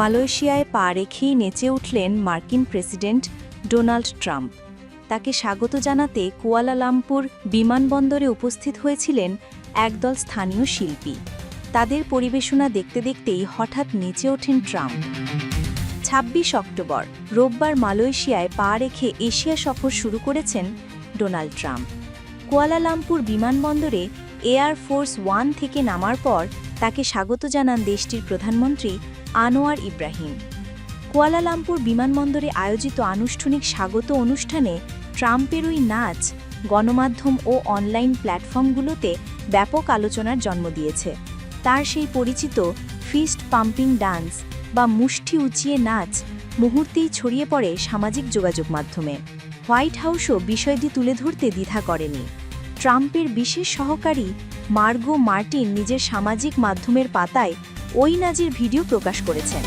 মালয়েশিয়ায় পা রেখেই নেচে উঠলেন মার্কিন প্রেসিডেন্ট ডোনাল্ড ট্রাম্প। তাকে স্বাগত জানাতে কুয়ালালামপুর বিমানবন্দরে উপস্থিত হয়েছিলেন একদল স্থানীয় শিল্পী। তাদের পরিবেশনা দেখতে দেখতেই হঠাৎ নেচে ওঠেন ট্রাম্প। ছাব্বিশ অক্টোবর, রোববার মালয়েশিয়ায় পা রেখে এশিয়া সফর শুরু করেছেন ডোনাল্ড ট্রাম্প। কুয়ালালামপুর বিমানবন্দরে এয়ার ফোর্স ওয়ান থেকে নামার পর তাকে স্বাগত জানান দেশটির প্রধানমন্ত্রী আনোয়ার ইব্রাহিম। কুয়ালালামপুর বিমানবন্দরে আয়োজিত আনুষ্ঠানিক স্বাগত অনুষ্ঠানে ট্রাম্পের ওই নাচ, গণমাধ্যম ও অনলাইন প্ল্যাটফর্মগুলোতে ব্যাপক আলোচনার জন্ম দিয়েছে। তার সেই পরিচিত ফিস্ট পাম্পিং ডান্স বা মুষ্টি উঁচিয়ে নাচ মুহূর্তেই ছড়িয়ে পড়ে সামাজিক যোগাযোগ মাধ্যমে। হোয়াইট হাউসও বিষয়টি তুলে ধরতে দ্বিধা করেনি। ট্রাম্পের বিশেষ সহকারী মার্গো মার্টিন নিজের সামাজিক মাধ্যমের পাতায় ওই নাজির ভিডিও প্রকাশ করেছেন।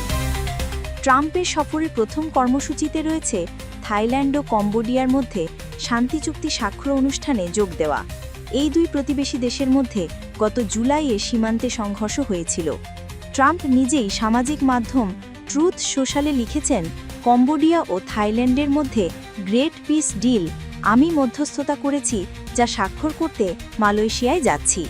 ট্রাম্পের সফরের প্রথম কর্মসূচিতে রয়েছে থাইল্যান্ড ও কম্বোডিয়ার মধ্যে শান্তি চুক্তি স্বাক্ষর অনুষ্ঠানে যোগ দেওয়া। এই দুই প্রতিবেশী দেশের মধ্যে গত জুলাইয়ে সীমান্তে সংঘর্ষ হয়েছিল। ট্রাম্প নিজেই সামাজিক মাধ্যম ট্রুথ সোশ্যালে লিখেছেন, কম্বোডিয়া ও থাইল্যান্ডের মধ্যে গ্রেট পিস ডিল আমি মধ্যস্থতা করেছি যা স্বাক্ষর করতে মালয়েশিয়ায় যাচ্ছি।